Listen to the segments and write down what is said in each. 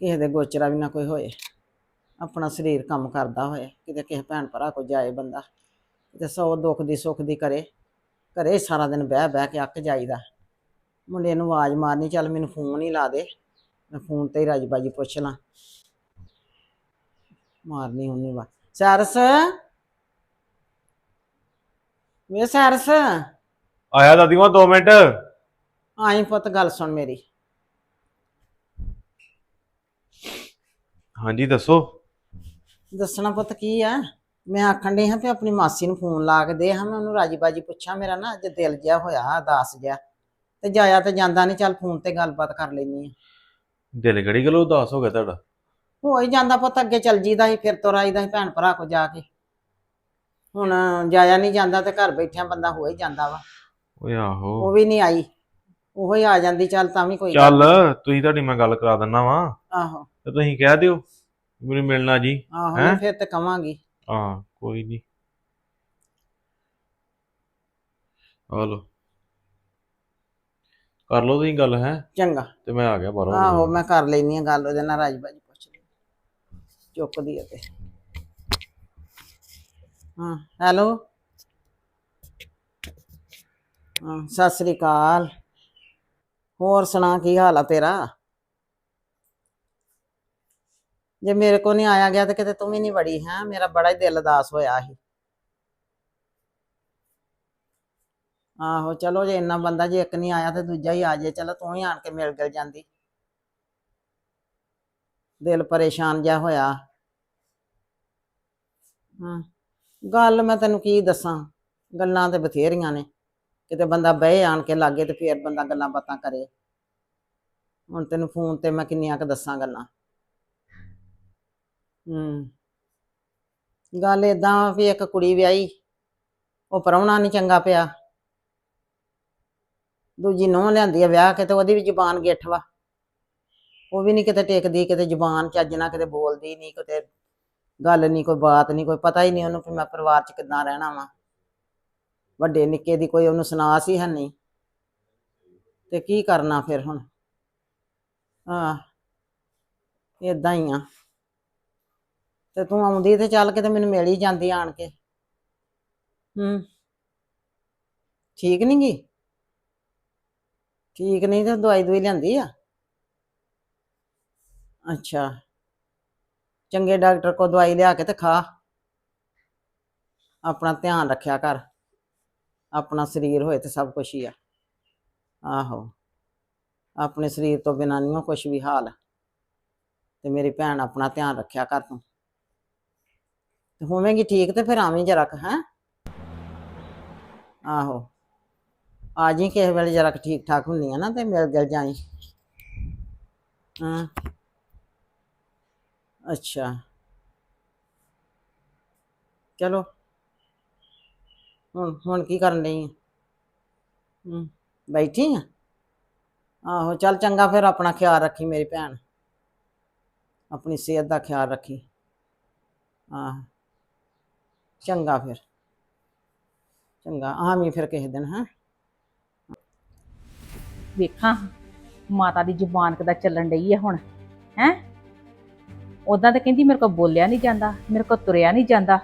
ਕਿਸੇ ਦੇ ਗੋਚਰਾ ਵੀ ਨਾ ਕੋਈ ਹੋਏ। ਆਪਣਾ ਸਰੀਰ ਕੰਮ ਕਰਦਾ ਹੋਏ। ਕਿਤੇ ਕਿਸੇ ਭੈਣ ਭਰਾ ਕੋ ਜਾਏ ਬੰਦਾ ਕਿਤੇ ਸੌ ਦੁੱਖ ਦੀ ਸੁੱਖ ਦੀ ਕਰੇ। ਘਰੇ ਸਾਰਾ ਦਿਨ ਬਹਿ ਬਹਿ ਕੇ ਅੱਕ ਜਾਈਦਾ। ਮੁੰਡੇ ਨੂੰ ਆਵਾਜ਼ ਮਾਰਨੀ ਚੱਲ ਮੈਨੂੰ ਫੋਨ ਹੀ ਲਾ ਦੇ। ਮੈਂ ਫੋਨ ਤੇ ਹੀ ਰਾਜੀ ਬਾਜੀ ਪੁੱਛ ਲਾਂ। ਮਾਰਨੀ ਹੁੰਨੀ ਵਾ ਸਰਸ? ਵੇ ਸਰਸ? ਆਇਆ ਦਾਦੀ ਮਾਂ 2 ਮਿੰਟ। ਆਈ ਪੁੱਤ ਗੱਲ ਸੁਣ ਮੇਰੀ। ਹਾਂਜੀ ਦੱਸੋ। ਦੱਸਣਾ ਪੁੱਤ ਕੀ ਆ? ਮੈਂ ਆਖਣ ਡਈ ਹਾਂ ਵੀ ਆਪਣੀ ਮਾਸੀ ਨੂੰ ਫੋਨ ਲਾ ਕੇ ਦੇ ਹਾਂ ਮੈਂ ਉਹਨੂੰ ਰਾਜੀ ਬਾਜੀ ਪੁੱਛਾਂ ਮੇਰਾ ਨਾ ਅੱਜ ਦਿਲ ਜਿਹਾ ਹੋਇਆ ਦਾਸ ਜਿਹਾ। ਤੇ ਜਾਇਆ ਤੇ ਜਾਂਦਾ ਨਹੀਂ ਚੱਲ ਫੋਨ ਤੇ ਗੱਲਬਾਤ ਕਰ ਲੈਣੀ ਆ ਦਿਲ ਕਿਹੜੀ ਗੱਲੋਂ ਉਦਾਸ ਹੋ ਗਿਆ ਤੁਹਾਡਾ? ਹੋ ਹੀ ਜਾਂਦਾ ਪੁੱਤ ਅੱਗੇ ਚੱਲ ਜੀਦਾ ਸੀ ਫਿਰ ਤੁਰ ਆਈਦਾ ਸੀ ਭੈਣ ਭਰਾ ਕੋ ਜਾ ਕੇ। ਹੁਣ ਜਾਇਆ ਨਹੀਂ ਜਾਂਦਾ ਤੇ ਘਰ ਬੈਠਿਆਂ ਬੰਦਾ ਹੋ ਹੀ ਜਾਂਦਾ ਵਾ। ਓਏ ਆਹੋ। ਉਹ ਵੀ ਨਹੀਂ ਆਈ। ਉਹ ਹੀ ਆ ਜਾਂਦੀ ਚੱਲ ਤਾਂ ਵੀ ਕੋਈ ਗੱਲ ਚੱਲ ਤੁਸੀਂ ਤੁਹਾਡੀ ਮੈਂ ਗੱਲ ਕਰਾ ਦਿੰਨਾ ਵਾ। ਆਹੋ। ਤੇ ਤੁਸੀਂ ਕਹਿ ਦਿਓ ਮੈਨੂੰ ਮਿਲਣਾ ਜੀ ਆਹੋ ਹੈਂ? ਫਿਰ ਤੇ ਕਵਾਂਗੀ। ਹਾਂ ਕੋਈ ਨਹੀਂ ਆ ਲੋ ਕਰ ਲਓ ਤੁਸੀਂ ਗੱਲ ਹੈ? ਚੰਗਾ। ਤੇ ਮੈਂ ਆ ਗਿਆ ਬਾਹਰੋਂ। ਆਹੋ ਮੈਂ ਕਰ ਲੈਨੀ ਆ ਗੱਲ ਉਹਦੇ ਨਾਲ ਰਾਜੀ ਬਾਜੀ ਪੁੱਛ ਲਈ। ਚੁੱਕਦੀ ਆ ਤੇ। ਹਾਂ ਹੈਲੋ? ਹਾਂ ਸਤਿ ਸ੍ਰੀ ਅਕਾਲ। ਹੋਰ ਸੁਣਾ ਕੀ ਹਾਲ ਆ ਤੇਰਾ? ਜੇ ਮੇਰੇ ਕੋ ਨਹੀਂ ਆਇਆ ਗਿਆ ਤੇ ਕਿਤੇ ਤੂੰ ਵੀ ਨਹੀਂ ਵੜੀ ਹੈ, ਮੇਰਾ ਬੜਾ ਹੀ ਦਿਲ ਉਦਾਸ ਹੋਇਆ ਸੀ। ਆਹੋ, ਚਲੋ ਜੇ ਇੰਨਾ ਬੰਦਾ ਜੇ ਇੱਕ ਨਹੀਂ ਆਇਆ ਤੇ ਦੂਜਾ ਹੀ ਆ ਜੇ, ਚਲੋ ਤੂੰ ਹੀ ਆਣ ਕੇ ਮਿਲ ਗਿਲ ਜਾਂਦੀ। ਦਿਲ ਪਰੇਸ਼ਾਨ ਜਿਹਾ ਹੋਇਆ। ਹਾਂ, ਗੱਲ ਮੈਂ ਤੈਨੂੰ ਕੀ ਦੱਸਾਂ, ਗੱਲਾਂ ਤੇ ਬਥੇਰੀਆਂ ਨੇ। ਕਿਤੇ ਬੰਦਾ ਬਹਿ ਆਣ ਕੇ ਲਾਗੇ ਤੇ ਫੇਰ ਬੰਦਾ ਗੱਲਾਂ ਬਾਤਾਂ ਕਰੇ। ਹੁਣ ਤੈਨੂੰ ਫੋਨ ਤੇ ਮੈਂ ਕਿੰਨੀਆਂ ਕ ਦੱਸਾਂ ਗੱਲਾਂ। ਹੂੰ। ਗੱਲ ਏਦਾਂ ਵੀ ਇੱਕ ਕੁੜੀ ਵਿਆਹੀ, ਉਹ ਪ੍ਰਾਹੁਣਾ ਨਹੀਂ ਚੰਗਾ ਪਿਆ। ਦੂਜੀ ਨੂੰਹ ਲਿਆਂਦੀ ਆ ਵਿਆਹ ਕੇ ਤੇ ਉਹਦੀ ਵੀ ਜ਼ੁਬਾਨ ਗਿੱਠ ਵਾ। ਉਹ ਵੀ ਨਹੀਂ ਕਿਤੇ ਟੇਕਦੀ, ਕਿਤੇ ਜ਼ੁਬਾਨ ਚੱਜ ਨਾਲ ਕਿਤੇ ਬੋਲਦੀ ਨਹੀਂ ਕਿਤੇ ਗੱਲ ਨਹੀਂ ਕੋਈ ਬਾਤ ਨਹੀਂ ਕੋਈ ਪਤਾ ਹੀ ਨਹੀਂ ਉਹਨੂੰ ਕਿ ਮੈਂ ਪਰਿਵਾਰ 'ਚ ਕਿੱਦਾਂ ਰਹਿਣਾ ਵਾ। ਵੱਡੇ ਨਿੱਕੇ ਦੀ ਕੋਈ ਉਹਨੂੰ ਸੁਨਾਸ ਹੀ ਹੈ ਨਹੀਂ। ਤੇ ਕੀ ਕਰਨਾ ਫਿਰ ਹੁਣ? ਹਾਂ ਇਦਾਂ ਹੀ ਆ। ਤੇ ਤੂੰ ਆਉਂਦੀ ਤੇ ਚੱਲ ਕੇ ਤੇ ਮੈਨੂੰ ਮਿਲ ਹੀ ਜਾਂਦੀ ਆਣ ਕੇ। ਹੂੰ। ਠੀਕ ਨਹੀਂ ਗੀ? ਠੀਕ ਨਹੀਂ ਤੇ ਦਵਾਈ ਦਵਾਈ ਲਿਆਂਦੀ ਆ? ਅੱਛਾ। ਚੰਗੇ ਡਾਕਟਰ ਕੋ ਦਵਾਈ ਲਿਆ ਕੇ ਤੇ ਖਾ। ਆਪਣਾ ਧਿਆਨ ਰੱਖਿਆ ਕਰ। ਆਪਣਾ ਸਰੀਰ ਹੋਏ ਤੇ ਸਭ ਕੁਝ ਹੀ ਆ। ਆਹੋ। ਆਪਣੇ ਸਰੀਰ ਤੋਂ ਬਿਨਾਂ ਨਹੀਂ ਕੁਝ ਵੀ ਹਾਲ। ਤੇ ਮੇਰੀ ਭੈਣ ਆਪਣਾ ਧਿਆਨ ਰੱਖਿਆ ਕਰ ਤੂੰ। ਤੇ ਹੋਵੇਂਗੀ ਠੀਕ ਤੇ ਫਿਰ ਆਵੀਂ ਜਰਾ ਹੈ? ਆਹੋ। ਆ ਜੀ ਕਿਸੇ ਵੇਲੇ ਜਰਾ ਕੁ ਠੀਕ ਠਾਕ ਹੁੰਨੀ ਆ ਨਾ ਤੇ ਮਿਲ ਗਿਲ ਜਾਈ। ਹਾਂ। ਅੱਛਾ। ਚਲੋ। ਹੁਣ ਹੁਣ ਕੀ ਕਰਨ ਲਈ ਹੂੰ, ਬੈਠੀ ਆ? ਆਹੋ, ਚੱਲ ਚੰਗਾ ਫਿਰ ਆਪਣਾ ਖਿਆਲ ਰੱਖੀ ਮੇਰੀ ਭੈਣ। ਆਪਣੀ ਸਿਹਤ ਦਾ ਖਿਆਲ ਰੱਖੀ। ਆਹ। ਚੰਗਾ ਫਿਰ। ਚੰਗਾ ਆਵੀਂ ਫਿਰ ਕਿਸੇ ਦਿਨ ਹਾਂ। ਵੇਖਾਂ ਮਾਤਾ ਦੀ ਜ਼ੁਬਾਨ ਕਿੱਦਾਂ ਚੱਲਣ ਡਈ ਹੈ ਹੁਣ ਹੈ? ਉਦਾਂ ਤਾਂ ਕਹਿੰਦੀ ਮੇਰੇ ਕੋਲ ਬੋਲਿਆ ਨਹੀਂ ਜਾਂਦਾ ਮੇਰੇ ਕੋਲ ਤੁਰਿਆ ਨਹੀਂ ਜਾਂਦਾ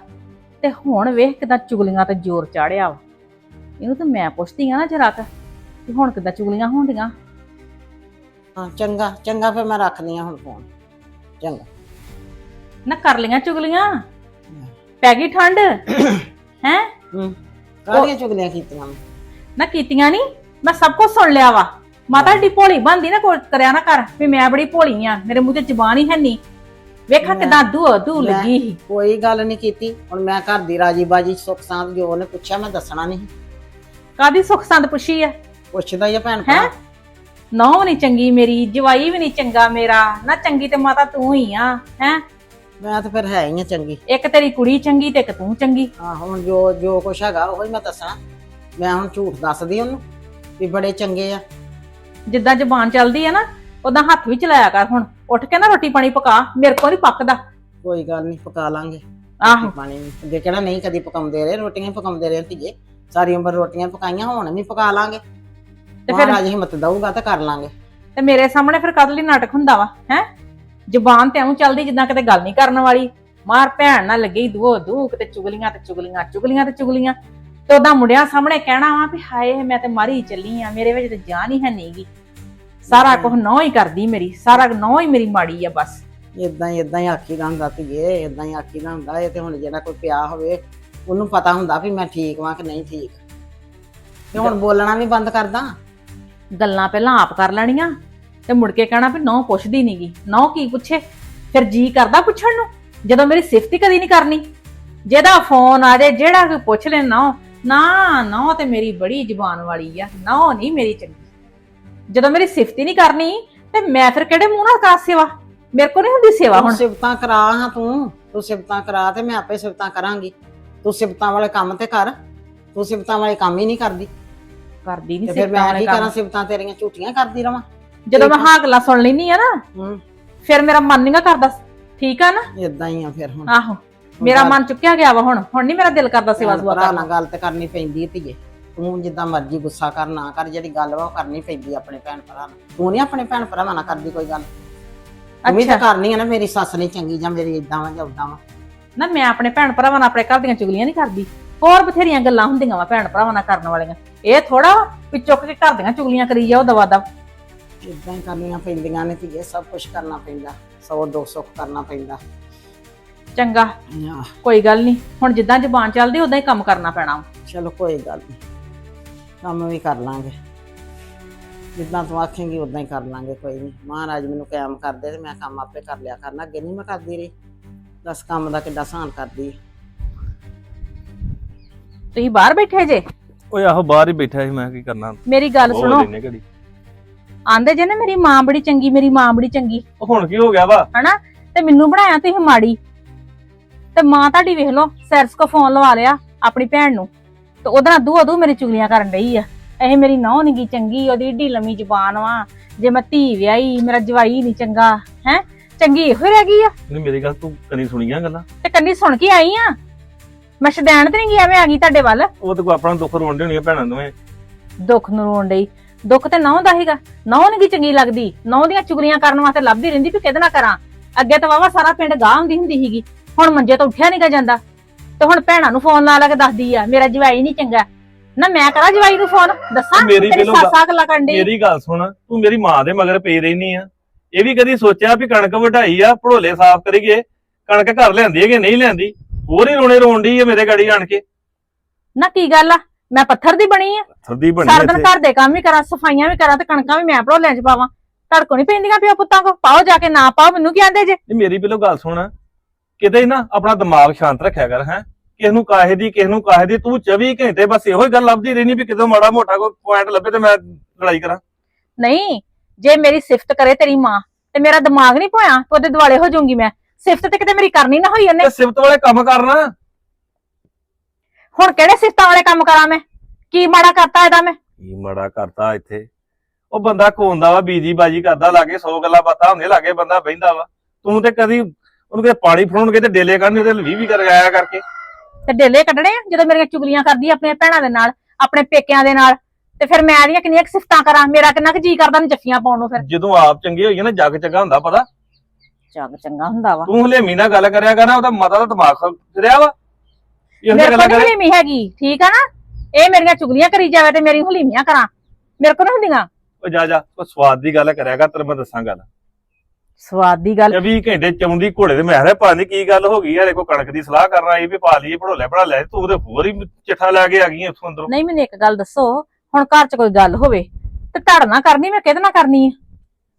ਤੇ ਹੁਣ ਵੇਖ ਕਿਦਾਂ ਚੁਗਲੀਆਂ ਤੇ ਜ਼ੋਰ ਚਾੜਿਆ ਵਾ। ਇਹਨੂੰ ਤਾਂ ਮੈਂ ਪੁੱਛਦੀ ਆ ਨਾ ਜਰਾ ਕ ਕਿ ਹੁਣ ਕਿਦਾਂ ਚੁਗਲੀਆਂ ਹੁੰਦੀਆਂ? ਹਾਂ ਚੰਗਾ ਚੰਗਾ ਫਿਰ ਮੈਂ ਰੱਖਦੀ ਆ ਹੁਣ ਫੋਨ। ਚੰਗਾ। ਨਾ ਕਰ ਲੀਆਂ ਚੁਗਲੀਆਂ? ਪੈ ਗਈ ਠੰਡ? ਹੈ? ਹੂੰ। ਕਾਹਦੀਆਂ ਚੁਗਲੀਆਂ ਕੀਤੀਆਂ? ਮੈਂ? ਨਾ ਕੀਤੀਆਂ ਨਹੀਂ ਮੈਂ ਸਭ ਕੁਝ ਸੁਣ ਲਿਆ ਵਾ। ਮਾਤਾ ਢੀ ਭੋਲੀ ਬੰਦੀ ਨਾ ਕੋਈ ਕਰਿਆ ਨਾ ਕਰ ਵੀ ਮੈਂ ਬੜੀ ਭੋਲੀ ਆ ਮੇਰੇ ਮੂੰਹ ਤੇ ਜ਼ੁਬਾਨ ਹੀ ਹੈ ਨਹੀਂ ਵੇਖਾ ਕਿਦਾਂ ਦੂ ਦੂ ਲੱਗੀ ਸੀ। ਕੋਈ ਗੱਲ ਨਹੀਂ ਕੀਤੀ ਹੁਣ ਮੈਂ ਘਰ ਦੀ ਰਾਜੀ ਬਾਜੀ ਸੁੱਖ ਸਾਂਦ ਜੋ ਉਹਨੇ ਪੁੱਛਿਆ ਮੈਂ ਦੱਸਣਾ ਨਹੀਂ ਕਾਦੀ ਸੁੱਖ ਸੰਦ ਪੁੱਛੀ ਆ? ਪੁੱਛਦਾ ਹੀ ਆ ਭੈਣ? ਭਰਾ। ਨੌ ਨਹੀਂ ਚੰਗੀ ਮੇਰੀ ਜਵਾਈ ਵੀ ਨਹੀਂ ਚੰਗਾ ਮੇਰਾ ਨਾ ਚੰਗੀ ਤੇ ਮਾਤਾ ਤੂੰ ਹੀ ਆ ਹੈ? ਮੈਂ ਤਾਂ ਫਿਰ ਹੈ ਹੀ ਆ ਚੰਗੀ। ਇੱਕ ਤੇਰੀ ਕੁੜੀ ਚੰਗੀ ਤੇ ਇੱਕ ਤੂੰ ਚੰਗੀ। ਆਹ ਹੁਣ ਜੋ ਜੋ ਕੁਛ ਹੈਗਾ ਉਹ ਹੀ ਮੈਂ ਦੱਸਣਾ ਮੈਂ ਹੁਣ ਝੂਠ ਦੱਸਦੀ ਉਹਨੂੰ ਵੀ ਬੜੇ ਚੰਗੇ ਆ। ਜਿੱਦਾਂ ਜ਼ਬਾਨ ਚੱਲਦੀ ਆ ਨਾ ਉਦਾਂ ਹੱਥ ਵੀ ਚਲਾਇਆ ਕਰ ਹੁਣ। ਉੱਠ ਕੇ ਨਾ ਰੋਟੀ ਪਾਣੀ ਪਕਾ ਮੇਰੇ ਕੋਲ ਨਹੀਂ ਪੱਕਦਾ। ਕੋਈ ਗੱਲ ਨਹੀਂ ਪਕਾ ਲਾਂਗੇ। ਆਹੋ। ਪਾਣੀ। ਅੱਗੇ ਕਿਹੜਾ ਨਹੀਂ ਕਦੀ ਪਕਾਉਂਦੇ ਰਹੇ ਰੋਟੀਆਂ ਹੀ ਪਕਾਉਂਦੇ ਰਹੇ ਧੀਏ। ਸਾਰੀ ਉਮਰ ਰੋਟੀਆਂ ਪਕਾਈਆਂ ਹੁਣ ਵੀ ਪਕਾ ਲਾਂਗੇ। ਤੇ ਫਿਰ ਮਹਾਰਾਜ ਹਿੰਮਤ ਦਊਗਾ ਤਾਂ ਕਰ ਲਾਂਗੇ। ਤੇ ਮੇਰੇ ਸਾਹਮਣੇ ਫਿਰ ਕਦ ਲਈ ਨਾਟਕ ਹੁੰਦਾ ਵਾ ਹੈ? ਜ਼ੁਬਾਨ ਤੇ ਐਉਂ ਚੱਲਦੀ ਜਿੱਦਾਂ ਕਿਤੇ ਗੱਲ ਨਹੀਂ ਕਰਨ ਵਾਲੀ। ਮਾਰ ਭੈਣ ਨਾਲ ਲੱਗੀ ਦੂਓ ਦੂ ਕਿਤੇ ਚੁਗਲੀਆਂ ਤੇ ਚੁਗਲੀਆਂ ਚੁਗਲੀਆਂ ਤੇ ਚੁਗਲੀਆਂ। ਤੇ ਉਹਦਾ ਮੁੰਡਿਆਂ ਸਾਹਮਣੇ ਕਹਿਣਾ ਵਾ ਵੀ ਹਾਏ ਮੈਂ ਤੇ ਮਾਰੀ ਚੱਲੀ ਆ ਮੇਰੇ ਵਿੱਚ ਤੇ ਜਾਨ ਹੀ ਹੈ ਨਹੀਂਗੀ ਸਾਰਾ ਕੁਝ ਨੌ ਹੀ ਕਰਦੀ ਮੇਰੀ ਸਾਰਾ ਨੌ ਹੀ ਮੇਰੀ ਮਾੜੀ ਆ ਬਸ। ਇਦਾਂ ਹੀ ਇਦਾਂ ਹੀ ਆਖੀਦਾ ਹੁੰਦਾ ਧੀਏ ਇਦਾਂ ਹੀ ਆਖੀਦਾ ਹੁੰਦਾ ਇਹ ਤੇ ਹੁਣ ਜਿਹੜਾ ਕੋਈ ਪਿਆ ਹੋਵੇ ਉਹਨੂੰ ਪਤਾ ਹੁੰਦਾ ਵੀ ਮੈਂ ਠੀਕ ਵਾਂ ਕਿ ਨਹੀਂ ਠੀਕ। ਤੇ ਹੁਣ ਬੋਲਣਾ ਵੀ ਬੰਦ ਕਰਦਾ। ਗੱਲਾਂ ਪਹਿਲਾਂ ਆਪ ਕਰ ਲੈਣੀਆਂ। ਤੇ ਮੁੜ ਕੇ ਕਹਿਣਾ ਵੀ ਨੌ ਪੁੱਛਦੀ ਨਹੀਂਗੀ ਨੌ ਕੀ ਪੁੱਛੇ? ਫਿਰ ਜੀ ਕਰਦਾ ਪੁੱਛਣ ਨੂੰ? ਜਦੋਂ ਮੇਰੀ ਸਿਫਤ ਹੀ ਕਦੀ ਨਹੀਂ ਕਰਨੀ। ਜਿਹਦਾ ਫੋਨ ਆ ਜਾਏ ਜਿਹੜਾ ਕੋਈ ਪੁੱਛ ਲੈ ਨੌ ਨਾ ਨੌ ਤੇ ਮੇਰੀ ਬੜੀ ਜ਼ੁਬਾਨ ਵਾਲੀ ਆ ਨੌ ਨਹੀਂ ਮੇਰੀ ਚੰਗੀ। ਜਦੋਂ ਮੇਰੀ ਸਿਫਤ ਹੀ ਨਹੀਂ ਕਰਨੀ ਤੇ ਮੈਂ ਫਿਰ ਕਿਹੜੇ ਮੂੰਹ ਨਾਲ ਕਰ ਸੇਵਾ? ਮੇਰੇ ਕੋਲ ਨਹੀਂ ਹੁੰਦੀ ਸੇਵਾ ਹੁਣ। ਸਿਫਤਾਂ ਕਰਾ ਹਾਂ ਤੂੰ। ਤੂੰ ਸਿਫਤਾਂ ਕਰਾ ਤੇ ਮੈਂ ਆਪੇ ਸਿਫਤਾਂ ਕਰਾਂਗੀ। ਤੂੰ ਸਿਫਤਾਂ ਵਾਲੇ ਕੰਮ ਤੇ ਕਰ। ਤੂੰ ਸਿਫਤਾਂ ਵਾਲੇ ਕੰਮ ਹੀ ਨਹੀਂ ਕਰਦੀ। ਕਰਦੀ ਨਹੀਂ ਤੇ ਫਿਰ ਮੈਂ ਕੀ ਕਰਾਂ ਸਿਫਤਾਂ ਤੇਰੀਆਂ ਝੂਠੀਆਂ ਕਰਦੀ ਰਵਾਂ? ਜਦੋਂ ਮੈਂ ਹਾਂ ਗੱਲਾਂ ਸੁਣ ਲੈਣੀ ਆ ਨਾ ਹੂੰ। ਫਿਰ ਮੇਰਾ ਮਨ ਨਹੀਂਗਾ ਕਰਦਾ। ਠੀਕ ਆ ਨਾ? ਇਦਾਂ ਹੀ ਆ ਫਿਰ ਹੁਣ। ਆਹੋ। ਮੇਰਾ ਮਨ ਚੁੱਕਿਆ ਗਿਆ ਵਾ ਹੁਣ। ਹੁਣ ਨਹੀਂ ਮੇਰਾ ਦਿਲ ਕਰਦਾ ਸੇਵਾ ਭਰਾ ਕਰਨ। ਨਾਲ ਗੱਲ ਤੇ ਕਰਨੀ ਪੈਂਦੀ ਹੈ ਧੀਏ। ਤੂੰ ਜਿੱਦਾਂ ਮਰਜ਼ੀ ਗੁੱਸਾ ਕਰ ਨਾ ਕਰ ਜਿਹੜੀ ਗੱਲ ਵਾ ਉਹ ਕਰਨੀ ਪੈਂਦੀ ਆ ਆਪਣੇ ਭੈਣ ਭਰਾ ਨਾਲ। ਤੂੰ ਨਹੀਂ ਆਪਣੇ ਭੈਣ ਭਰਾਵਾਂ ਨਾਲ ਕਰਦੀ ਕੋਈ ਗੱਲ। ਤੂੰ ਵੀ ਤਾਂ ਕਰਨੀ ਆ ਨਾ ਮੇਰੀ ਸੱਸ ਨਹੀਂ ਚੰਗੀ ਜਾਂ ਮੇਰੀ ਇਦਾਂ ਵਾ ਜਾਂ ਉਦਾਂ ਵਾ। ਨਾ ਮੈਂ ਆਪਣੇ ਭੈਣ ਭਰਾਵਾਂ ਨਾਲ ਆਪਣੇ ਘਰ ਦੀਆਂ ਚੁਗਲੀਆਂ ਨਹੀਂ ਕਰਦੀ। ਹੋਰ ਬਥੇਰੀਆਂ ਗੱਲਾਂ ਹੁੰਦੀਆਂ ਵਾ ਭੈਣ ਭਰਾਵਾਂ ਨਾਲ ਕਰਨ ਵਾਲੀਆਂ। ਇਹ ਥੋੜਾ ਵੀ ਚੁੱਕ ਕੇ ਘਰ ਦੀਆਂ ਚੁਗਲੀਆਂ ਕਰੀ ਜਾਓ ਦਵਾ ਦਵ ਇਦਾਂ ਹੀ ਕਰਨੀਆਂ ਪੈਂਦੀਆਂ ਨੇ ਧੀਏ ਸਭ ਕੁਝ ਕਰਨਾ ਪੈਂਦਾ ਸੌ ਦੋ ਸੁੱਖ ਕਰਨਾ ਪੈਂਦਾ। ਚੰਗਾ ਆਹ, ਕੋਈ ਗੱਲ ਨਹੀਂ ਹੁਣ ਜਿੱਦਾਂ ਜ਼ਬਾਨ ਚੱਲਦੀ ਉਦਾਂ ਹੀ ਕੰਮ ਕਰਨਾ ਪੈਣਾ। ਚਲੋ ਕੋਈ ਗੱਲ ਨਹੀਂ। ਕੰਮ ਵੀ ਕਰ ਲਾਂਗੇ। ਜਿੱਦਾਂ ਤੂੰ ਆਖੇਂਗੀ ਉਦਾਂ ਹੀ ਕਰ ਲਾਂਗੇ ਕੋਈ ਨਹੀਂ। ਮਹਾਰਾਜ ਮੈਨੂੰ ਕਾਇਮ ਕਰ ਦੇ ਤੇ ਮੈਂ ਕੰਮ ਆਪੇ ਕਰ ਲਿਆ ਕਰਨਾ। ਅੱਗੇ ਨਹੀਂ ਮੈਂ ਕਰਦੀ ਰਹੀ। ਦਸ ਕੰਮ ਦਾ ਕਿੱਡਾ ਸਹਾਨ ਕਰਦੀ। ਤੁਸੀਂ ਬਾਹਰ ਬੈਠੇ ਜੇ? ਓਏ ਆਹੋ ਬਾਹਰ ਹੀ ਬੈਠਾ ਸੀ ਮੈਂ ਕੀ ਕਰਨਾ। ਮੇਰੀ ਗੱਲ ਸੁਣੋ। ਲੈਨੇ ਘੜੀ। ਆਂਦੇ ਜੇ ਨਾ ਮੇਰੀ ਮਾਂ ਬੜੀ ਚੰਗੀ ਮੇਰੀ ਮਾਂ ਬੜੀ ਚੰਗੀ। ਉਹ ਹੁਣ ਕੀ ਹੋ ਗਿਆ ਵਾ? ਤੇ ਮੈਨੂੰ ਬਣਾਇਆ ਤੁਸੀਂ ਮਾੜੀ। ਤੇ ਮਾਂ ਤੁਹਾਡੀ ਵੇਖ ਲਓ ਸੈਰਸ ਕੋ ਫੋਨ ਲਵਾ ਲਿਆ ਆਪਣੀ ਭੈਣ ਨੂੰ। ਤੇ ਉਹਦੇ ਨਾਲ ਦੂ ਅਦੂ ਮੇਰੀ ਚੁਗਲੀਆਂ ਕਰਨ ਡਈ ਆ। ਇਹ ਮੇਰੀ ਨੌ ਨੀਗੀ ਚੰਗੀ ਉਹਦੀ ਢੀ ਲੰਮੀ ਜ਼ੁਬਾਨ ਵਾ। ਜੇ ਮੈਂ ਧੀ ਵਿਆਹੀ ਮੇਰਾ ਜਵਾਈ ਨਹੀਂ ਚੰਗਾ ਹੈ? ਚੰਗੀ ਇਹੋ ਹੀ ਰਹਿ ਗਈ ਆ। ਨਹੀਂ ਮੇਰੀ ਗੱਲ ਤੂੰ ਕਨੀ ਸੁਣੀਆਂ ਗੱਲਾਂ? ਤੇ ਕੰਨੀ ਸੁਣ ਕੇ ਆਈ ਆ। ਮੈਂ ਸ਼ਦੈਣ ਤੇ ਨਹੀਂ ਗਈ ਐਵੇਂ ਆ ਗਈ ਤੁਹਾਡੇ ਵੱਲ। ਉਹ ਤੇ ਕੋਈ ਆਪਣਾ ਦੁੱਖ ਰੋਣ ਹੋਣੀਆਂ ਭੈਣਾਂ ਦੋਵੇਂ। ਦੁੱਖ ਨੂੰ ਰੋਣ ਡਈ। ਦੁੱਖ ਤੇ ਨੌ ਦਾ ਹੈਗਾ ਨੌ ਨੀਗੀ ਚੰਗੀ ਲੱਗਦੀ। ਨੌ ਦੀਆਂ ਚੁਗਲੀਆਂ ਕਰਨ ਵਾਸਤੇ ਲੱਭਦੀ ਰਹਿੰਦੀ ਵੀ ਕਿਹਦੇ ਨਾਲ ਕਰਾਂ। ਅੱਗੇ ਤਾਂ ਵਾਵਾ ਸਾਰਾ ਪਿੰਡ ਗਾਹ ਹੁੰਦੀ ਹੁੰਦੀ ਸੀਗੀ। ਹੁਣ ਮੰਜੇ ਤੋਂ ਉੱਠਿਆ ਨਹੀਂਗਾ ਜਾਂਦਾ। ਤੇ ਹੁਣ ਭੈਣਾਂ ਨੂੰ ਫੋਨ ਲਾ ਲਾ ਕੇ ਦੱਸਦੀ ਆ ਮੇਰਾ ਜਵਾਈ ਨਹੀਂ ਚੰਗਾ। ਨਾ ਮੈਂ ਕਰਾਂ ਜਵਾਈ ਨੂੰ ਫੋਨ? ਦੱਸਾਂ? ਮੇਰੀ ਤੇਰੀ ਸੱਸ ਗੱਲਾਂ ਕਰਨ ਡਈ। ਮੇਰੀ ਗੱਲ ਸੁਣ। ਤੂੰ ਮੇਰੀ ਮਾਂ ਦੇ ਮਗਰ ਪਈ ਰਹਿਨੀ ਆ। ਇਹ ਵੀ ਕਦੀ ਸੋਚਿਆ ਵੀ ਕਣਕ ਵਢਾਈ ਆ ਭੜੋਲੇ ਸਾਫ਼ ਕਰੀਏ। ਕਣਕ ਘਰ ਲਿਆਂਦੀ ਹੈ ਕਿ ਨਹੀਂ ਲਿਆਂਦੀ? ਹੋਰ ਹੀ ਰੋਣੇ ਰੋਣ ਡਈ ਆ ਮੇਰੇ ਗਾੜੀ ਆਣ ਕੇ। ਨਾ ਕੀ ਗੱਲ ਆ? ਮੈਂ ਪੱਥਰ ਦੀ ਬਣੀ ਆ। ਥੱਦੀ ਬਣੀ ਸਾਰਾ ਦਿਨ ਇੱਥੇ। ਘਰ ਦੇ ਕੰਮ ਵੀ ਕਰਾਂ ਸਫਾਈਆਂ ਵੀ ਕਰਾਂ ਤੇ ਕਣਕਾਂ ਵੀ ਮੈਂ ਭੜੋਲਿਆਂ 'ਚ ਪਾਵਾਂ। ਧੜਕੋ ਨਹੀਂ ਪੈਂਦੀਆਂ ਪਿਓ ਪੁੱਤਾਂ ਕੋ। ਪਾਓ ਜਾ ਕੇ ਨਾ ਪਾਓ ਮੈਨੂੰ ਕੀ ਆਂਦੇ ਜੇ? ਨਹੀਂ ਮੇਰੀ ਪਹਿਲੋਂ ਗੱਲ ਸੁਣ। ਕਿਤੇ ਨਾ ਆਪਣਾ ਦਿਮਾਗ ਸ਼ਾਂਤ ਰੱਖਿਆ ਕਰ ਹੈ। ਕਿਸ ਨੂੰ ਕਾਹੇ ਦੀ ਕਿਸ ਨੂੰ ਕਾਹੇ ਦੀ ਤੂੰ 24 ਘੰਟੇ ਬਸ ਇਹੋ ਹੀ ਗੱਲ ਲੱਭਦੀ ਰਹਿਨੀ ਵੀ ਕਿਤੇ ਮਾੜਾ ਮੋਟਾ ਕੋਈ ਪੁਆਇੰਟ ਲੱਭੇ ਤੇ ਮੈਂ ਲੜਾਈ ਕਰਾਂ। ਨਹੀਂ ਜੇ ਮੇਰੀ ਸਿਫਤ ਕਰੇ ਤੇਰੀ ਮਾਂ ਤੇ ਮੇਰਾ ਦਿਮਾਗ ਨਹੀਂ ਭੋਇਆ ਤੇ ਉਹਦੇ ਦੁਆਲੇ ਹੋ ਜਾਊਂਗੀ ਮੈਂ। ਸਿਫਤ ਤੇ ਕਿਤੇ ਮੇਰੀ ਕਰਨੀ ਨਾ ਹੋਈ ਉਹਨੇ। ਤੇ ਸਿਫਤ ਵਾਲੇ ਕੰਮ ਕਰਨਾ। ਹੁਣ ਕਿਹੜੇ ਸਿਫਤਾਂ ਵਾਲੇ ਕੰਮ ਕਰਾਂ ਮੈਂ? ਕੀ ਮਾੜਾ ਕਰਤਾ ਇਹਦਾ ਮੈਂ? ਕੀ ਮਾੜਾ ਕਰਤਾ ਇੱਥੇ? ਉਹ ਬੰਦਾ ਕੋਂਦਾ ਵਾ ਬੀਜੀ ਬਾਜੀ ਕਰਦਾ ਲਾਗੇ 100 ਗੱਲਾਂ ਬਾਤਾਂ ਹੁੰਦੇ ਲਾਗੇ ਬੰਦਾ ਬਹਿੰਦਾ ਵਾ। ਤੂੰ ਤੇ ਕਦੀ ਉਹਨੂੰ ਕਿਤੇ ਪਾਣੀ ਫੜਾਉਣਗੇ ਤੇ ਡੇਲੇ ਕੱਢਣੇ ਤੇ 20 ਵੀ ਕਰ ਆਇਆ ਕਰਕੇ। ਤੇ ਡੇਲੇ ਕੱਢਣੇ ਆ ਜਦੋਂ ਮੇਰੀਆਂ ਚੁਗਲੀਆਂ ਕਰਦੀ ਆ ਆਪਣੀਆਂ ਭੈਣਾਂ ਦੇ ਨਾਲ ਆਪਣੇ ਪੇਕਿਆਂ ਦੇ ਨਾਲ ਤੇ ਫਿਰ ਮੈਂ ਇਹਦੀਆਂ ਕਿੰਨੀਆਂ ਸਿਫਤਾਂ ਕਰਾਂ? ਮੇਰਾ ਕਿੰਨਾ ਕੁ ਜੀ ਕਰਦਾ ਨੂੰ ਜੱਫੀਆਂ ਪਾਉਣ ਨੂੰ ਫਿਰ। ਜਦੋਂ ਆਪ ਚੰਗੇ ਹੋਈਏ ਨਾ ਜੱਗ ਚੰਗਾ ਹੁੰਦਾ ਪਤਾ। ਜੱਗ ਚੰਗਾ ਹੁੰਦਾ ਵਾ। ਤੂੰ ਹਲੇਮੀ ਨਾਲ ਗੱਲ ਕਰਿਆ ਕਰ ਨਾ ਉਹਦਾ ਮਾਤਾ ਦਾ ਦਿਮਾਗ ਫਿਰਿਆ ਵਾ। ਇਹ ਮੇਰੇ ਕੋਲ ਕਰੇ ਨਹੀਂ ਹਲੀਮੀ ਹੈਗੀ ਠੀਕ ਆ ਨਾ? ਇਹ ਮੇਰੀਆਂ ਚੁਗਲੀਆਂ ਕਰੀ ਜਾਵੇ ਤੇ ਮੇਰੀ ਹਲੀਮੀਆਂ ਕਰਾਂ। ਮੇਰੇ ਕੋਲ ਨਹੀਂ ਹੁੰਦੀਆਂ। ਉਹ ਜਾ ਜਾ ਉਹ ਸਵਾਦ ਦੀ ਗੱਲ ਕਰਿਆ ਕਰ ਤੈਨੂੰ ਮੈਂ ਦੱਸਾਂ ਗੱਲ। ਸਵਾਦ ਦੀ ਗੱਲ 24 ਘੰਟੇ ਚੌਂਦੀ ਘੋੜੇ ਤੇ ਮੈਂ ਕਿਹਾ ਪਤਾ ਨੀ ਕੀ ਗੱਲ ਹੋ ਗਈ ਹਲੇ ਕੋਈ ਕਣਕ ਦੀ ਸਲਾਹ ਕਰਨ ਆਈ ਵੀ ਪਾ ਲਈਏ ਭੜੋਲੇ ਭੜਾ ਲੈ ਤੂੰ ਤੇ ਹੋਰ ਹੀ ਚਿੱਠਾ ਲੈ ਕੇ ਆ ਗਈ ਉੱਥੋਂ ਅੰਦਰੋਂ। ਨਹੀਂ ਮੈਨੂੰ ਇੱਕ ਗੱਲ ਦੱਸੋ ਹੁਣ ਘਰ 'ਚ ਕੋਈ ਗੱਲ ਹੋਵੇ ਤੇ ਧੜ ਨਾ ਕਰਨੀ ਮੈਂ ਕਿਹਦੇ ਨਾਲ ਕਰਨੀ ਹੈ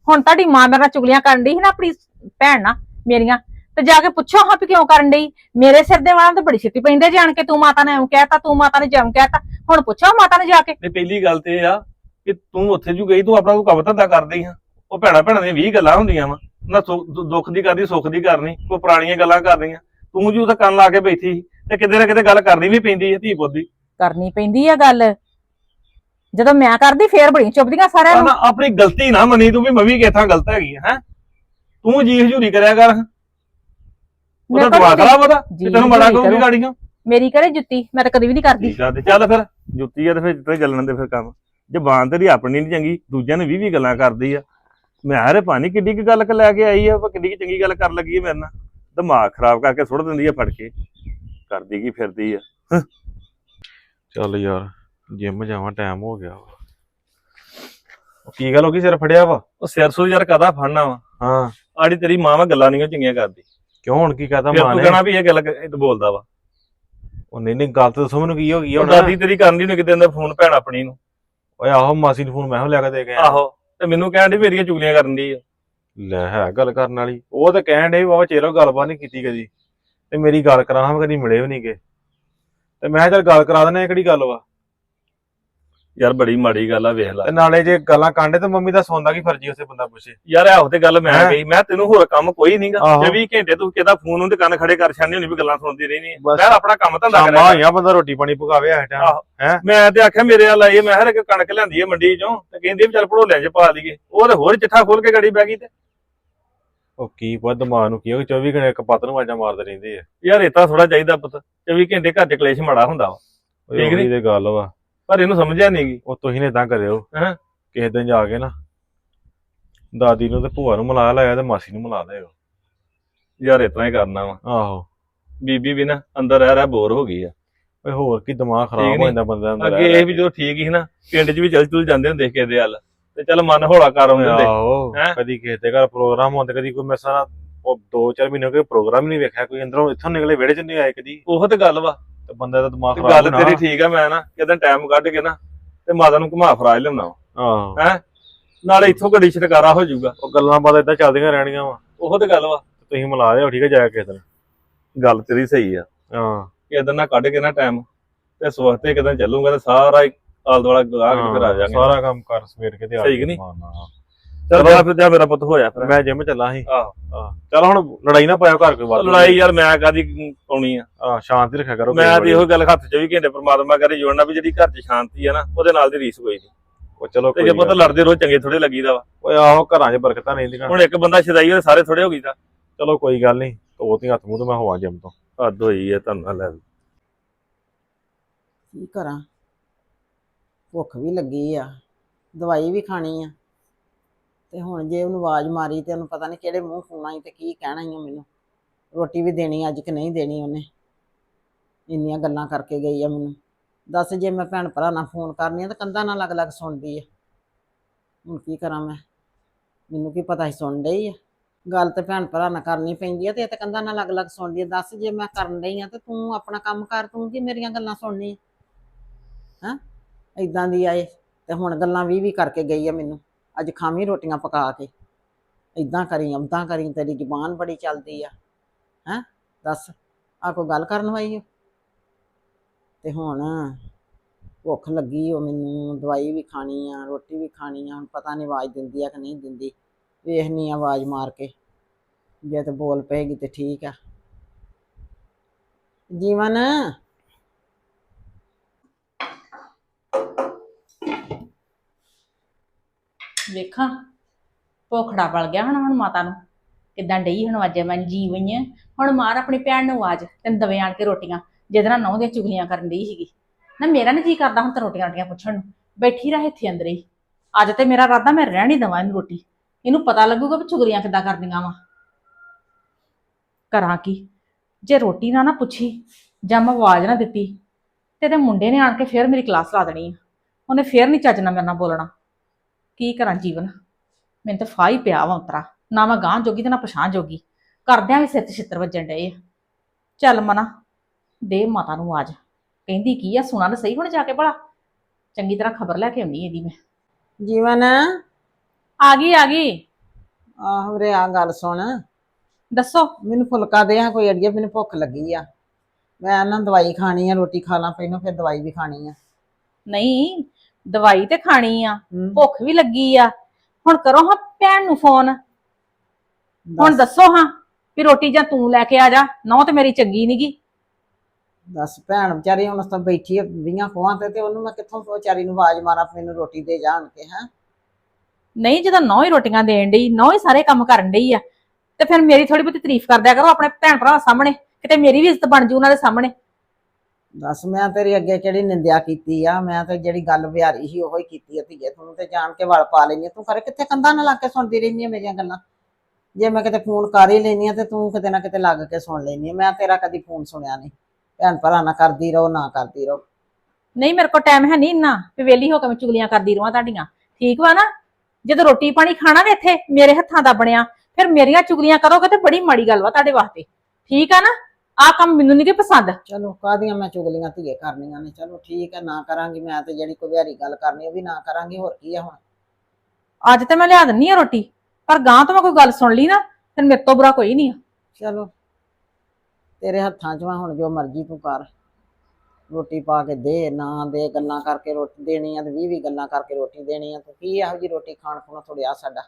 ਹੁਣ ਤੁਹਾਡੀ ਮਾਂ ਮੇਰੇ ਨਾਲ ਚੁਗਲੀਆਂ ਕਰਨ ਡਈ ਸੀ ਨਾ ਆਪਣੀ ਭੈਣ ਨਾਲ ਮੇਰੀਆਂ। ਤੇ ਜਾ ਕੇ ਪੁੱਛੋ ਹਾਂ ਵੀ ਕਿਉਂ ਕਰਨ ਡਈ? ਮੇਰੇ ਸਿਰ ਦੇ ਵਾਲਾਂ ਤੇ ਬੜੀ ਛਿੱਟੀ ਪੈਂਦੇ ਜਾਣ ਕੇ ਤੂੰ ਮਾਤਾ ਨੇ ਐਂ ਕਹਿਤਾ ਤੂੰ ਮਾਤਾ ਨੇ ਜਮ ਕਹਿਤਾ। ਹੁਣ ਪੁੱਛੋ ਮਾਤਾ ਨੇ ਜਾ ਕੇ। ਤੇ ਪਹਿਲੀ ਗੱਲ ਤੇ ਇਹ ਆ ਕਿ ਤੂੰ ਉੱਥੇ ਜੂ ਗਈ ਤੂੰ ਆਪਣਾ ਕੋਈ ਕੰਮ ਧੰਦਾ ਕਰਦੀ ਆ ਉਹ ਭੈਣਾ ਭੈਣਾਂ ਦੀਆਂ 20 ਗੱਲਾਂ ਹੁੰਦੀਆਂ ਵਾ। ਨਾ ਸੁੱਖ- ਦੁ- ਦੁੱਖ ਦੀ ਕਰਦੀ ਸੁੱਖ ਦੀ ਕਰਨੀ ਕੋਈ ਪੁਰਾਣੀਆਂ ਗੱਲਾਂ ਕਰਨੀਆਂ ਤੂੰ ਜੂ ਤਾਂ ਕੰਨ ਲਾ ਕੇ ਬੈਠੀ ਸੀ ਤੇ ਕਿਤੇ ਨਾ ਕਿਤੇ ਗੱਲ ਕਰਨੀ ਵੀ ਪੈਂਦੀ ਹੈ ਧੀ ਪੁੱਤ ਦੀ। ਕਰਨੀ ਪੈਂਦੀ ਆ ਗੱਲ। ਜਦੋਂ ਮੈਂ ਕਰਦੀ ਫੇਰ ਬੜੀ ਚੁੱਪਦੀਆਂ ਸਾਰਿਆਂ ਤਾਂ ਨੂੰ ਨਾ। ਆਪਣੀ ਗਲਤੀ ਨਾ ਮੰਨੀ ਤੂੰ ਵੀ ਮੈਂ ਵੀ ਕਿਥਾਂ ਗਲਤ ਹੈਗੀ ਹੈ ਹੈਂ? ਤੂੰ ਜੀ ਹਜੂਰੀ ਕਰਿਆ ਕਰ। ਉਹਦਾ ਮੇਰੇ ਕੋਲ ਦਿਮਾਗ ਖਰਾਬ ਉਹਦਾ ਤੇ ਤੈਨੂੰ ਬੜਾ ਕਹੂੰਗੀ। ਗਾੜੀਆਂ। ਮੇਰੀ ਕਰੇ ਜੁੱਤੀ ਮੈਂ ਤਾਂ ਕਦੀ ਵੀ ਨਹੀਂ ਕਰਦੀ। ਠੀਕ ਆ ਤੇ ਚੱਲ ਫਿਰ ਜੁੱਤੀ ਆ ਤੇ ਫਿਰ ਜਿੱਤੇ ਚੱਲਣ ਦੇ ਫਿਰ ਕੰਮ। ਜ਼ਬਾਨ ਤੇਰੀ ਆਪਣੀ ਨਹੀਂ ਚੰਗੀ ਦੂਜਿਆਂ ਨੇ 20 20 ਗੱਲਾਂ ਕਰਦੀ ਆ। ਮੈਂ ਰੇ ਪਾਣੀ ਕਿੱਡੀ ਕੀ ਗੱਲ ਕ ਲੈ ਕੇ ਆਈ ਆ ਵਾ ਕਿੱਡੀ ਕੀ ਚੰਗੀ ਗੱਲ ਕਰ ਲੱਗੀ ਮੇਰੇ ਨਾਲ। ਦਿਮਾਗ ਖਰਾਬ ਕਰਕੇ ਸੁੱਟ ਦਿੰਦੀ ਆ ਫੜ ਕੇ। ਕਰਦੀ ਕੀ ਫਿਰਦੀ ਆ? ਚੱਲ ਯਾਰ ਜਿਮ ਜਾਵਾਂ ਟਾਈਮ ਹੋ ਗਿਆ ਵਾ। ਉਹ ਕੀ ਗੱਲ ਹੋ ਗਈ ਸਿਰ ਫੜਿਆ ਵਾ? ਉਹ ਸਿਰ ਸੂ ਯਾਰ ਕਦਾ ਫੜਨਾ ਵਾ? ਹਾਂ। ਆੜੀ ਤੇਰੀ ਮਾਂ ਵਾ ਗੱਲਾਂ ਨਹੀਂ ਚੰਗੀਆਂ ਕਰਦੀ। ਕਿਉਂ ਹੁਣ ਕੀ ਕਹਤਾ ਫਿਰ ਮਾਂ ਤੂੰ ਨੇ? ਕਹਿਣਾ ਵੀ ਇਹ ਗੱਲ ਕ- ਇਹ ਤਾਂ ਬੋਲਦਾ ਵਾ। ਉਹ ਨਹੀਂ ਨਹੀਂ ਗੱਲ ਤਾਂ ਦੱਸੋ ਮੈਨੂੰ ਕੀ ਹੋ ਗਈ ਹੁਣ ਦਾਦੀ ਤੇਰੀ ਕਰਨੀ ਨਹੀਂ ਕਿਤੇ ਦਾ ਫੋਨ ਭੈਣ ਆਪਣੀ ਨੂੰ। ਓਏ ਆਹੋ ਮਾਸੀ ਨੂੰ ਫੋਨ ਮੈਂ ਹੋ ਲਿਆ ਕੇ ਦੇ ਕੇ ਆਇਆ। ਆਹੋ ਤੇ ਮੈਨੂੰ ਕਹਿਣ ਦੀ ਮੇਰੀਆਂ ਚੁਗਲੀਆਂ ਕਰਨ ਦੀ ਲੈ ਹੈ ਗੱਲ ਕਰਨ ਵਾਲੀ। ਉਹ ਤਾਂ ਕਹਿਣ ਡੇ ਬਾਬਾ ਚਿਹਰਾ ਗੱਲਬਾਤ ਨਹੀਂ ਕੀਤੀ ਕਦੀ। ਤੇ ਮੇਰੀ ਗੱਲ ਕਰਾਂ ਹਾਂ ਕਦੀ ਮਿਲੇ ਵੀ ਨਹੀਂਗੇ ਤੇ ਮੈਂ ਕਿਹਾ ਚੱਲ ਗੱਲ ਕਰਾ ਦਿੰਦੇ ਆ ਕਿਹੜੀ ਗੱਲ ਵਾ? ਯਾਰ ਬੜੀ ਮਾੜੀ ਗੱਲ ਆ ਵੇਖ ਲੈ। ਤੇ ਨਾਲੇ ਜੇ ਗੱਲਾਂ ਕਾਂਡੇ ਤੇ ਮੰਮੀ ਦਾ ਸੌਂਦਾ ਕੀ ਫਰਜੀ ਉਸੇ ਬੰਦਾ ਪੁੱਛੇ? ਯਾਰ ਇਹੋ ਤੇ ਗੱਲ ਮੈਂ? ਕਹੀ ਮੈਂ ਤੈਨੂੰ ਹੋਰ ਕੰਮ ਕੋਈ ਨਹੀਂਗਾ। ਆਹੋ। 24 ਘੰਟੇ ਤੂੰ ਕਿਹਦਾ ਫੋਨ ਉਹਦੇ ਕੰਨ ਖੜੇ ਕਰ ਛੱਡਣੀ ਹੁੰਦੀ ਵੀ ਗੱਲਾਂ ਸੁਣਦੀ ਰਹਿਣੀ ਆ। ਮੈਂ ਆਪਣਾ ਕੰਮ ਧੰਦਾ ਕਰਿਆ ਹੋਈਆਂ ਬੰਦਾ ਰੋਟੀ ਪਾਣੀ ਪਕਾਵੇ ਆ ਟਾਈਮ। ਮੈਂ ਤੇ ਆਖਿਆ ਮੇਰੇ ਵੱਲ ਆਈ ਆ, ਮੈਂ ਹਰ ਇੱਕ ਕਣਕ ਲਿਆਂਦੀ ਹੈ ਮੰਡੀ ਚੋਂ ਤੇ ਕਹਿੰਦੀ ਵੀ ਚੱਲ ਭੜੋਲਿਆਂ 'ਚ ਪਾ ਲਈਏ। ਉਹ ਤੇ ਹੋਰ ਚਿੱਠਾ ਖੋਲ ਕੇ ਗੜੀ ਬਹਿ ਗਈ ਤੇ। ਉਹ ਕੀ ਪਾ ਦਿਮਾਗ ਨੂੰ ਕੀ ਹੋ 24 ਘੰਟੇ ਇੱਕ ਪੱਤ ਨੂੰ ਆਵਾਜ਼ਾਂ ਮਾਰਦੇ ਰਹਿੰਦੇ ਆ। ਯਾਰ ਇਹ ਤਾਂ ਥੋੜਾ ਚਾਹੀਦਾ ਪੁੱਤ 24 ਘੰਟੇ ਘਰ 'ਚ ਕਲੇਸ਼ ਮਾੜਾ ਹੁੰਦਾ ਵਾ। ਠੀਕ ਤੇ ਗੱਲ ਵਾ। ਪਰ ਇਹਨੂੰ ਸਮਝਿਆ ਨਹੀਂਗੀ ਉਹ ਤੁਸੀਂ ਨੇ ਇਦਾਂ ਕਰਿਓ। ਹੈਂ? ਕਿਸੇ ਦਿਨ ਜਾ ਕੇ ਨਾ ਦਾਦੀ ਨੂੰ ਤੇ ਭੂਆ ਨੂੰ ਮਿਲਾ ਲਿਆ ਤੇ ਮਾਸੀ ਨੂੰ ਮਿਲਾ ਦਿਓ ਯਾਰ ਇਤਨਾ ਹੀ ਕਰਨਾ ਵਾ। ਆਹੋ। ਬੀਬੀ ਵੀ ਨਾ ਅੰਦਰ ਰਹਿ ਰਹਿ ਬੋਰ ਹੋ ਗਈ ਆ। ਓਏ ਹੋਰ ਕੀ ਦਿਮਾਗ ਖਰਾਬ? ਹੋ ਜਾਂਦਾ ਬੰਦੇ ਦਾ ਅੰਦਰ ਅੱਗੇ ਇਹ ਵੀ ਜਦੋਂ ਠੀਕ ਸੀ ਨਾ ਪਿੰਡ 'ਚ ਵੀ ਚੱਲ ਚੁਲ ਜਾਂਦੇ ਹੁੰਦੇ ਕਿਸੇ ਦੇ ਹੱਲ। ਤੇ ਚੱਲ ਮਨ ਹੌਲਾ ਕਰ ਆਉਂਦੇ ਹੁੰਦੇ। ਹੈਂ? ਕਦੀ ਕਿਸੇ ਦੇ ਘਰ ਪ੍ਰੋਗਰਾਮ ਹੁੰਦੇ ਕਦੀ ਕੋਈ ਮੈਂ ਸਾਰਾ ਉਹ 2-4 ਮਹੀਨੇ ਹੋ ਗਏ ਪ੍ਰੋਗਰਾਮ ਹੀ ਨਹੀਂ ਵੇਖਿਆ ਕੋਈ ਅੰਦਰੋਂ ਇੱਥੋਂ ਨਿਕਲੇ ਵਿਹੜੇ ਚ ਨਹੀਂ ਆਏ ਕਦੀ। ਉਹ ਤੇ ਗੱਲ ਵਾ। ਤੇ ਬੰਦੇ ਦਾ ਦਿਮਾਗ ਖਰਾਬ ਗੱਲ ਹੋਣਾ। ਤੇਰੀ ਠੀਕ ਆ ਮੈਂ ਨਾ ਕਿਦਾਂ ਟਾਈਮ ਕੱਢ ਕੇ ਨਾ ਤੇ ਮਾਤਾ ਨੂੰ ਘੁਮਾ ਫਰਾ ਲਿਆਉਣਾ ਆਹੋ ਨਾਲੇ ਇੱਥੋਂ ਘੜੀ ਛਟਕਾਰਾ ਹੋ ਜਾਊਗਾ। ਉਹ ਗੱਲਾਂ ਬਾਤਾਂ ਇਦਾਂ ਚੱਲਦੀਆਂ ਰਹਿਣੀਆਂ ਵਾ। ਉਹ ਤੇ ਗੱਲ ਵਾ। ਤੁਸੀਂ ਮਿਲਾ ਦਿਓ ਠੀਕ ਹੈ ਜਾਇਆ ਕਿਸੇ ਦਿਨ ਗੱਲ ਤੇਰੀ ਸਹੀ ਆ। ਹਾਂ। ਕਿਦਾਂ ਨਾ ਕੱਢ ਕੇ ਨਾ ਟਾਈਮ ਤੇ ਸਵਖਤੇ ਕਿਦਾਂ ਚੱਲੂਗਾ ਤੇ ਸਾਰਾ ਹੀ ਆਲ ਦੁਆਲਾ ਗਾਹ ਕੇ ਫਿਰ ਆ ਜਾਾਂਗੇ। ਸਾਰਾ ਕੰਮ ਕਰ ਸਮੇਟ ਕੇ ਤੇ ਆ ਸਹੀ ਕਿ ਨੀ? ਚੱਲ ਜਾ ਫਿਰ ਜਾ ਮੇਰਾ ਪੁੱਤ ਹੋਇਆ ਫਿਰ ਮੈਂ ਜਿਮ ਚੱਲਾਂ ਸੀ। ਆਹੋ। ਆਹ ਚੱਲ ਹੁਣ ਲੜਾਈ ਨਾ ਪਾਇਓ ਘਰ ਕੋਈ ਵੱਧ। ਲੜਾਈ ਯਾਰ ਮੈਂ ਕਾਦੀ ਪਾਉਣੀ ਆ? ਆਹ ਸ਼ਾਂਤੀ ਰੱਖਿਆ ਕਰੋ ਮੈਂ ਤੇ। ਇਹੋ ਗੱਲ ਹੱਥ 'ਚ ਵੀ ਘੰਟੇ ਪ੍ਰਮਾਤਮਾ ਕਰੇ ਜੋੜਨਾ ਵੀ ਜਿਹੜੀ ਘਰ 'ਚ ਸ਼ਾਂਤੀ ਆ ਨਾ ਉਹਦੇ ਨਾਲ ਦੀ ਰੀਸ ਕੋਈ ਨਹੀਂ ਉਹ ਚਲੋ ਤੇ ਕੋਈ ਜੇ ਪੁੱਤ ਲੜਦੇ ਰੋ ਚੰਗੇ ਥੋੜੇ ਲੱਗੀਦਾ ਵਾ। ਓਏ ਆਹੋ ਘਰਾਂ 'ਚ ਬਰਕਤਾਂ ਰਹਿੰਦੀਆਂ ਹੁਣ ਇੱਕ ਬੰਦਾ ਸ਼ਦਾਈ ਹੋਏ ਸਾਰੇ ਥੋੜੇ ਹੋ ਗਈਦਾ ਚਲੋ ਕੋਈ ਗੱਲ ਨਹੀਂ ਧੋਤੀ ਹੱਥ ਮੂੰਹ ਤੇ ਮੈਂ ਹੋਵਾਂ ਜਿਮ ਤੋਂ। ਹੱਦ ਹੋਈ ਆ ਤੁਹਾਨੂੰ ਲੈ। ਕੀ ਕਰਾਂ? ਭੁੱਖ ਵੀ ਲੱਗੀ ਆ ਦਵਾਈ ਵੀ ਖਾਣੀ ਆ। ਤੇ ਹੁਣ ਜੇ ਉਹਨੂੰ ਆਵਾਜ਼ ਮਾਰੀ ਤੇ ਉਹਨੂੰ ਪਤਾ ਨਹੀਂ ਕਿਹੜੇ ਮੂੰਹ ਫੋਨਾ ਹੀ ਤੇ ਕੀ ਕਹਿਣਾ ਹੀ ਆ ਮੈਨੂੰ। ਰੋਟੀ ਵੀ ਦੇਣੀ ਅੱਜ ਕਿ ਨਹੀਂ ਦੇਣੀ ਉਹਨੇ। ਇੰਨੀਆਂ ਗੱਲਾਂ ਕਰਕੇ ਗਈ ਆ ਮੈਨੂੰ। ਦੱਸ ਜੇ ਮੈਂ ਭੈਣ ਭਰਾ ਨਾਲ ਫੋਨ ਕਰਨੀ ਆ ਤਾਂ ਕੰਧਾਂ ਨਾਲ ਅਲੱਗ ਅਲੱਗ ਸੁਣਦੀ ਆ। ਹੁਣ ਕੀ ਕਰਾਂ ਮੈਂ? ਮੈਨੂੰ ਕੀ ਪਤਾ ਹੀ ਸੁਣ ਡਈ ਆ। ਗੱਲ ਤੇ ਭੈਣ ਭਰਾ ਨਾਲ ਕਰਨੀ ਪੈਂਦੀ ਆ ਤੇ ਇਹ ਤਾਂ ਕੰਧਾਂ ਨਾਲ ਅਲੱਗ ਅਲੱਗ ਸੁਣਦੀ ਆ। ਦੱਸ ਜੇ ਮੈਂ ਕਰਨ ਡਈ ਆ ਤੇ ਤੂੰ ਆਪਣਾ ਕੰਮ ਕਰ, ਤੂੰ ਕੀ ਮੇਰੀਆਂ ਗੱਲਾਂ ਸੁਣਨੀ ਆ? ਹੈਂ? ਇਦਾਂ ਦੀ ਆਏ ਤੇ ਹੁਣ ਗੱਲਾਂ ਵੀ ਵੀ ਕਰਕੇ ਗਈ ਆ ਮੈਨੂੰ। ਅੱਜ ਖਾਵੀਂ ਰੋਟੀਆਂ ਪਕਾ ਕੇ। ਇਦਾਂ ਕਰੀ ਉਦਾਂ ਕਰੀ, ਤੇਰੀ ਜ਼ੁਬਾਨ ਬੜੀ ਚੱਲਦੀ ਆ। ਹੈਂ? ਦੱਸ ਆ ਕੋਈ ਗੱਲ ਕਰਨ ਵਾਲੀ ਓ? ਤੇ ਹੁਣ ਭੁੱਖ ਲੱਗੀ ਉਹ ਮੈਨੂੰ, ਦਵਾਈ ਵੀ ਖਾਣੀ ਆ, ਰੋਟੀ ਵੀ ਖਾਣੀ ਆ, ਹੁਣ ਪਤਾ ਨਹੀਂ ਆਵਾਜ਼ ਦਿੰਦੀ ਆ ਕਿ ਨਹੀਂ ਦਿੰਦੀ। ਵੇਖਨੀ ਆ ਆਵਾਜ਼ ਮਾਰ ਕੇ, ਜੇ ਤੇ ਬੋਲ ਪਏਗੀ ਤੇ ਠੀਕ ਆ। ਜੀਵਨ ਵੇਖਾਂ। ਭੋਖੜਾ ਪਲ ਗਿਆ ਹੁਣ ਹੁਣ ਮਾਤਾ ਨੂੰ। ਕਿਦਾਂ ਡਈ ਹੁਣ ਵਾਜੇ ਮੈਂ ਜੀਵਨ ਹੁਣ ਮਾਰ ਆਪਣੀ ਭੈਣ ਨੂੰ ਆਵਾਜ਼, ਤੈਨੂੰ ਦਵੇ ਆਣ ਕੇ ਰੋਟੀਆਂ। ਜਿਹਦੇ ਨਾਲ ਨਹੁੰ ਦੀਆਂ ਚੁਗਲੀਆਂ ਕਰਨ ਡਈ ਸੀਗੀ। ਨਾ ਮੇਰਾ ਨਹੀਂ ਜੀ ਕਰਦਾ ਹੁਣ ਤਾਂ ਰੋਟੀਆਂ ਰੋਟੀਆਂ ਪੁੱਛਣ ਨੂੰ। ਬੈਠੀ ਰਹੇ ਇੱਥੇ ਅੰਦਰ ਹੀ। ਅੱਜ ਤੇ ਮੇਰਾ ਇਰਾਦਾ ਮੈਂ ਰਹਿਣ ਹੀ ਦਵਾਂ ਇਹਨੂੰ ਰੋਟੀ। ਇਹਨੂੰ ਪਤਾ ਲੱਗੂਗਾ ਵੀ ਚੁਗਲੀਆਂ ਕਿੱਦਾਂ ਕਰਦੀਆਂ ਵਾ। ਕਰਾਂ ਕੀ? ਜੇ ਰੋਟੀ ਨਾ ਨਾ ਪੁੱਛੀ, ਜਾਂ ਮੈਂ ਆਵਾਜ਼ ਨਾ ਦਿੱਤੀ, ਤੇ ਮੁੰਡੇ ਨੇ ਆਣ ਕੇ ਫੇਰ ਮੇਰੀ ਕਲਾਸ ਲਾ ਦੇਣੀ ਆ। ਉਹਨੇ ਫੇਰ ਨਹੀਂ ਚੱਜ ਨਾਲ ਮੇਰੇ ਨਾਲ ਬੋਲਣਾ। ਕੀ ਕਰਾਂ ਜੀਵਨ? ਮੈਨੂੰ ਤਾਂ ਹੀ ਪਿਆ ਵਾ ਉਤਰਾ। ਨਾ ਮੈਂ ਗਾਂ ਜੋਗੀ ਤੇ ਨਾ ਪਛਾਣ ਜੋਗੀ। ਕਰਦਿਆਂ ਵੀ 'ਚ ਛਿੱਤਰ ਵੱਜਣ ਡਏ ਆ। ਚੱਲ ਮਨਾ ਦੇ ਮਾਤਾ ਨੂੰ ਆਵਾਜ਼। ਕਹਿੰਦੀ ਕੀ ਆ ਸੁਣਾ ਤਾਂ ਸਹੀ ਹੁਣ ਜਾ ਕੇ ਭਲਾ। ਚੰਗੀ ਤਰ੍ਹਾਂ ਖਬਰ ਲੈ ਕੇ ਆਉਣੀ ਇਹਦੀ ਮੈਂ। ਜੀਵਨ? ਆ ਗਈ ਆ ਗਈ। ਆਹ ਰੇ ਆ ਗੱਲ ਸੁਣ। ਦੱਸੋ। ਮੈਨੂੰ ਫੁਲਕਾ ਦੇ ਆ ਕੋਈ ਅੜੀਏ ਮੈਨੂੰ ਭੁੱਖ ਲੱਗੀ ਆ। ਮੈਂ ਨਾ ਦਵਾਈ ਖਾਣੀ ਆ ਰੋਟੀ ਖਾ ਲਾਂ ਪਹਿਲਾਂ ਫਿਰ ਦਵਾਈ ਵੀ ਖਾਣੀ ਆ। ਨਹੀਂ ਦਵਾਈ ਤੇ ਖਾਣੀ ਆ ਹੂੰ। ਭੁੱਖ ਵੀ ਲੱਗੀ ਆ। ਹੁਣ ਕਰੋ ਹਾਂ ਭੈਣ ਨੂੰ ਫੋਨ। ਹੁਣ ਦੱਸ। ਹਾਂ ਵੀ ਰੋਟੀ ਜਾਂ ਤੂੰ ਲੈ ਕੇ ਆ ਜਾ ਨਹੁੰ ਤੇ ਮੇਰੀ ਚੰਗੀ ਨੀਗੀ ਦੱਸ ਭੈਣ ਵਿਚਾਰੀ ਹੁਣ ਤਾਂ ਬੈਠੀ ਆ ਵੀਆਂ ਖੋਹਾਂ ਤੇ ਤੇ ਉਹਨੂੰ ਮੈਂ ਕਿੱਥੋਂ ਵਿਚਾਰੀ ਨੂੰ ਆਵਾਜ਼ ਮਾਰਾਂ ਮੈਨੂੰ ਰੋਟੀ ਦੇ ਜਾਣ ਕੇ ਹੈ। ਨਹੀਂ ਜਦੋਂ ਨੌ ਹੀ ਰੋਟੀਆਂ ਦੇਣ ਡਈ ਨੌ ਹੀ ਸਾਰੇ ਕੰਮ ਕਰਨ ਡਈ ਆ। ਤੇ ਫਿਰ ਮੇਰੀ ਥੋੜੀ ਬਹੁਤੀ ਤਾਰੀਫ ਕਰਦਿਆ ਕਰੋ ਆਪਣੇ ਭੈਣ ਭਰਾ ਸਾਹਮਣੇ। ਕਿਤੇ ਮੇਰੀ ਵੀ ਇੱਜ਼ਤ ਬਣ ਜੂ ਉਹਨਾਂ ਦੇ ਸਾਹਮਣੇ। ਦੱਸ, ਮੈਂ ਤੇਰੀ ਅੱਗੇ ਕਿਹੜੀ ਨਿੰਦਿਆ ਕੀਤੀ ਆ? ਮੈਂ ਤੇ ਜਿਹੜੀ ਗੱਲ ਵਿਹਾਰੀ ਸੀ, ਉਹੀ ਕੀਤੀ ਆ ਧੀਏ। ਤੂੰ ਤੇ ਜਾਣ ਕੇ ਵਲ ਪਾ ਲੈਨੀ ਤੂੰ ਖਰੇ ਕਿੱਥੇ ਕੰਧਾਂ ਨਾਲ ਲੱਗ ਕੇ ਸੁਣਦੀ ਰਹਿੰਦੀ ਆ ਮੇਰੀਆਂ ਗੱਲਾਂ? ਜੇ ਮੈਂ ਕਿਤੇ ਫੋਨ ਕਰ ਹੀ ਲੈਣੀ ਆ ਤੇ ਤੂੰ ਕਿਤੇ ਨਾ ਕਿਤੇ ਲੱਗ ਕੇ ਸੁਣ ਲੈਨੀ ਆ। ਮੈਂ ਤੇਰਾ ਕਦੀ ਫੋਨ ਸੁਣਿਆ ਨਹੀਂ। ਭੈਣ ਭਰਾ ਨਾ ਕਰਦੀ ਰਹੋ, ਨਾ ਕਰਦੀ ਰਹੋ। ਨਹੀਂ, ਮੇਰੇ ਕੋਲ ਟਾਈਮ ਹੈ ਨਹੀਂ ਇੰਨਾ। ਵੀ ਵਿਹਲੀ ਹੋ ਕੇ ਮੈਂ ਚੁਗਲੀਆਂ ਕਰਦੀ ਰਹਾਂ ਤੁਹਾਡੀਆਂ। ਠੀਕ ਵਾ ਨਾ? ਜਦੋਂ ਰੋਟੀ ਪਾਣੀ ਖਾਣਾ ਨੇ ਇੱਥੇ, ਮੇਰੇ ਹੱਥਾਂ ਦਾ ਬਣਿਆ, ਫਿਰ ਮੇਰੀਆਂ ਚੁਗਲੀਆਂ ਕਰੋਗੇ ਤੇ ਬੜੀ ਮਾੜੀ ਗੱਲ ਵਾ ਤੁਹਾਡੇ ਵਾਸਤੇ। ਠੀਕ ਆ ਨਾ? ਆਹ ਕੰਮ ਮੈਨੂੰ ਨਹੀਂ ਕਿ ਪਸੰਦ। ਚਲੋ ਕਾਹਦੀਆਂ ਮੈਂ ਚੁਗਲੀਆਂ ਧੀਏ ਕਰਨੀਆਂ ਨੇ? ਚਲੋ ਠੀਕ ਹੈ ਨਾ ਕਰਾਂਗੀ ਮੈਂ ਤੇ ਜਿਹੜੀ ਕੋਈ ਵਿਹਾਰੀ ਗੱਲ ਕਰਨੀ ਉਹ ਵੀ ਨਾ ਕਰਾਂਗੀ ਹੋਰ ਕੀ ਆ ਹੁਣ? ਅੱਜ ਤੇ ਮੈਂ ਲਿਆ ਦਿੰਨੀ ਆ ਰੋਟੀ ਪਰ ਗਾਂ ਤੋਂ ਮੈਂ ਕੋਈ ਗੱਲ ਸੁਣ ਲਈ ਨਾ ਫਿਰ ਮੇਰੇ ਤੋਂ ਬੁਰਾ ਕੋਈ ਨਹੀਂ ਆ। ਚਲੋ ਤੇਰੇ ਹੱਥਾਂ 'ਚ ਵਾ ਹੁਣ ਜੋ ਮਰਜ਼ੀ ਤੂੰ ਕਰ। ਰੋਟੀ ਪਾ ਕੇ ਦੇ ਨਾ ਦੇ ਗੱਲਾਂ ਕਰਕੇ ਰੋਟੀ ਦੇਣੀ ਆ ਤੇ ਵੀਹ ਵੀਹ ਗੱਲਾਂ ਕਰਕੇ ਰੋਟੀ ਦੇਣੀ ਆ। ਤੂੰ ਕੀ ਇਹੋ ਜੀ ਰੋਟੀ ਖਾਣ ਖੁਣਾ ਥੋੜਿਆ ਸਾਡਾ?